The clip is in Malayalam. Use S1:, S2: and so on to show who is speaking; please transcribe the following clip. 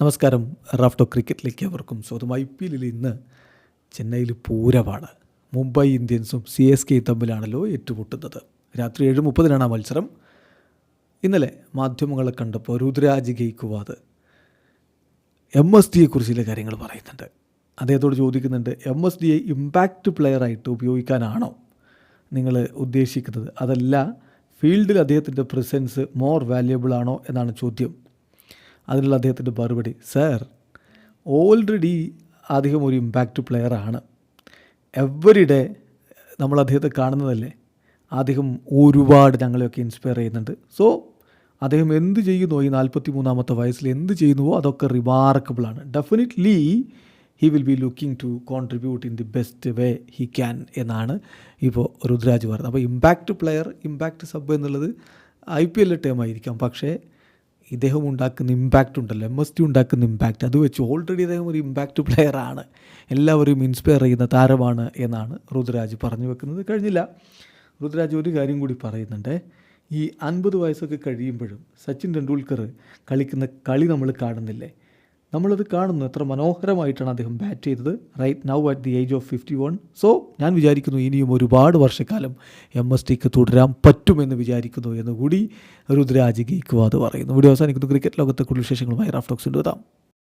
S1: നമസ്കാരം. റാഫ്റ്റോ ക്രിക്കറ്റിലേക്ക് അവർക്കും സ്വന്തം ഐ പി എല്ലിൽ ഇന്ന് ചെന്നൈയിൽ പൂരമാണ്. മുംബൈ ഇന്ത്യൻസും സി എസ് കെ തമ്മിലാണല്ലോ ഏറ്റുമുട്ടുന്നത്. രാത്രി ഏഴ് മുപ്പതിനാണ് ആ മത്സരം. ഇന്നലെ മാധ്യമങ്ങളെ കണ്ടപ്പോൾ രുദ്രാജ് ഗെയ്ക്കുവാദ് എം എസ് ഡിയെക്കുറിച്ച് ചില കാര്യങ്ങൾ പറയുന്നുണ്ട്. അദ്ദേഹത്തോട് ചോദിക്കുന്നുണ്ട് എം എസ് ഡിയെ ഇമ്പാക്റ്റ് പ്ലെയറായിട്ട് ഉപയോഗിക്കാനാണോ നിങ്ങൾ ഉദ്ദേശിക്കുന്നത്? അതല്ല ഫീൽഡിൽ അദ്ദേഹത്തിന്റെ പ്രസൻസ് മോർ വാല്യുബിൾ ആണോ? എന്നാണ് ചോദ്യം. അതിനുള്ള അദ്ദേഹത്തിന്റെ മറുപടി സർ ഓൾറെഡി അദ്ദേഹം ഒരു ഇമ്പാക്റ്റ് പ്ലെയറാണ് എവരിഡേ നമ്മൾ അദ്ദേഹത്തെ കാണുന്നതല്ലേ അദ്ദേഹം ഒരുപാട് ഞങ്ങളെയൊക്കെ ഇൻസ്പയർ ചെയ്യുന്നുണ്ട്. സോ അദ്ദേഹം എന്ത് ചെയ്യുന്നു? ഈ നാൽപ്പത്തി മൂന്നാമത്തെ വയസ്സിൽ എന്ത് ചെയ്യുന്നുവോ അതൊക്കെ റിമാർക്കബിളാണ് definitely he will be looking to contribute in the best way he can എന്നാണ് ഇപ്പോൾ രുദ്രാജ് പറയുന്നത്. അപ്പോൾ ഇമ്പാക്റ്റ് പ്ലെയർ ഇമ്പാക്റ്റ് സബ് എന്നുള്ളത് ഐ പി എല്ലിലെ ടേം ആയിരിക്കാം. പക്ഷേ ഇദ്ദേഹം ഉണ്ടാക്കുന്ന ഇമ്പാക്റ്റ് ഉണ്ടല്ലോ. എം എസ് ടി ഉണ്ടാക്കുന്ന ഇമ്പാക്റ്റ് അത് വെച്ച് ഓൾറെഡി അദ്ദേഹം ഒരു ഇമ്പാക്റ്റ് പ്ലെയറാണ് എല്ലാവരും ഇൻസ്പയർ ചെയ്യുന്ന താരമാണ് എന്നാണ് രുദ്രാജ് പറഞ്ഞു വെക്കുന്നത്. കഴിഞ്ഞില്ല. രുദ്രാജ് ഒരു കാര്യം കൂടി പറയുന്നുണ്ട്. ഈ അൻപത് വയസ്സൊക്കെ കഴിയുമ്പോഴും സച്ചിൻ ടെണ്ടുൽക്കർ കളിക്കുന്ന കളി നമ്മൾ കാണുന്നില്ലേ? നമ്മളത് കാണുന്നു. എത്ര മനോഹരമായിട്ടാണ് അദ്ദേഹം ബാറ്റ് ചെയ്തത്. Right now at the age of fifty one so ഞാൻ വിചാരിക്കുന്നു ഇനിയും ഒരുപാട് വർഷക്കാലം എം എസ് ടിക്ക് തുടരാൻ പറ്റുമെന്ന് വിചാരിക്കുന്നു എന്നുകൂടി രുദ്രാജ് ഗീക്വാദ് പറയുന്നു. ഇവിടെ അവസാനിക്കുന്നു. ക്രിക്കറ്റ് ലോകത്തെ കൂടുതൽ വിശേഷങ്ങളുമായി റാഫ്റ്റോക്സിന്റെ എത്താം